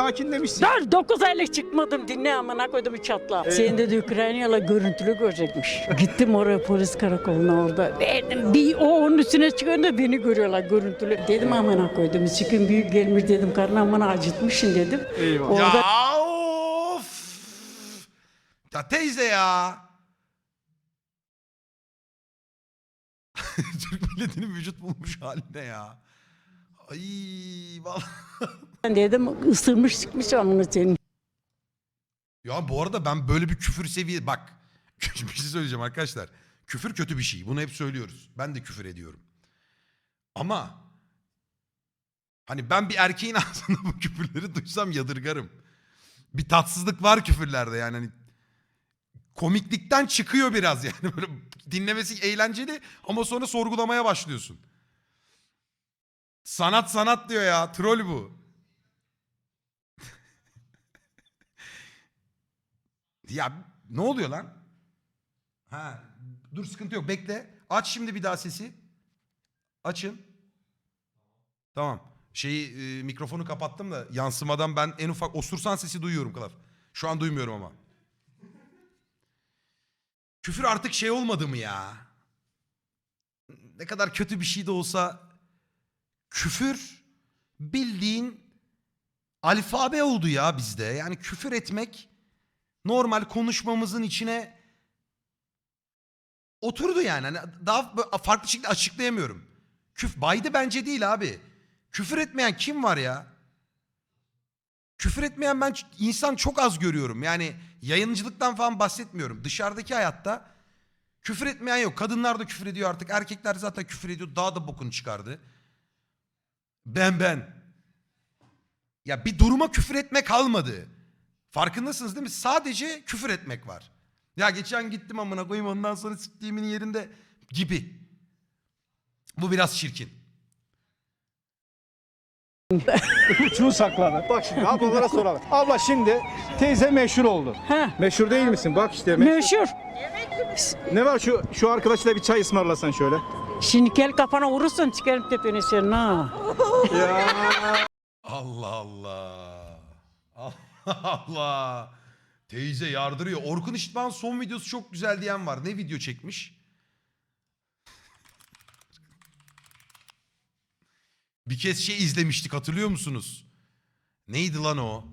sakinlemişsin. Dur 9 aylık çıkmadım dinle amına koydum çatla. Senin dedi Ukraynalı görüntülü görecekmiş. Gittim oraya polis karakoluna orada. Dedim, bir o onun üstüne çıkınca beni görüyorlar görüntülü. Dedim amına koydum çıkın büyük gelmiş dedim karnı amına acıtmışsın dedim. Eyvallah. Orada Ya of. Ya teyze ya. Türk milletinin vücut bulmuş haline ya. Ay vallahi. Dedim ısırmış sıkmış amına senin. Ya bu arada ben böyle bir küfür seviye bak bir şey söyleyeceğim arkadaşlar. Küfür kötü bir şey. Bunu hep söylüyoruz. Ben de küfür ediyorum. Ama hani ben bir erkeğin ağzında bu küfürleri duysam yadırgarım. Bir tatsızlık var küfürlerde yani hani komiklikten çıkıyor biraz yani böyle dinlemesi eğlenceli ama sonra sorgulamaya başlıyorsun. Sanat sanat diyor ya. Troll bu. Ya ne oluyor lan? Ha, dur sıkıntı yok bekle. Aç şimdi bir daha sesi. Açın. Tamam. Şeyi e, mikrofonu kapattım da yansımadan ben en ufak osursan sesi duyuyorum kadar. Şu an duymuyorum ama. Küfür artık şey olmadı mı ya? Ne kadar kötü bir şey de olsa küfür bildiğin alfabe oldu ya bizde. Yani küfür etmek normal konuşmamızın içine oturdu yani. Hani daha farklı şekilde açıklayamıyorum. Küf baydı bence değil abi. Küfür etmeyen kim var ya? Küfür etmeyen ben insan çok az görüyorum. Yani yayıncılıktan falan bahsetmiyorum. Dışarıdaki hayatta küfür etmeyen yok. Kadınlar da küfür ediyor artık. Erkekler zaten küfür ediyor. Daha da bokunu çıkardı. Ben ben. Ya bir duruma küfür etme kalmadı. Farkındasınız değil mi? Sadece küfür etmek var. Ya geçen gittim amına koyayım ondan sonra siktiğimin yerinde gibi. Bu biraz çirkin. Şunu sakladı. Bak şimdi ablalara soralım. Abla şimdi teyze meşhur oldu. Ha. Meşhur değil misin? Bak işte. me- Meşhur. ne var şu şu arkadaşla bir çay ısmarlasan şöyle. Şimdi kel kafana vurursun çıkarım tepene senin ha. Allah. Allah Allah. Teyze yardırıyor. Orkun İşitman son videosu çok güzel diyen var. Ne video çekmiş? Bir kez şey izlemiştik hatırlıyor musunuz? Neydi lan o?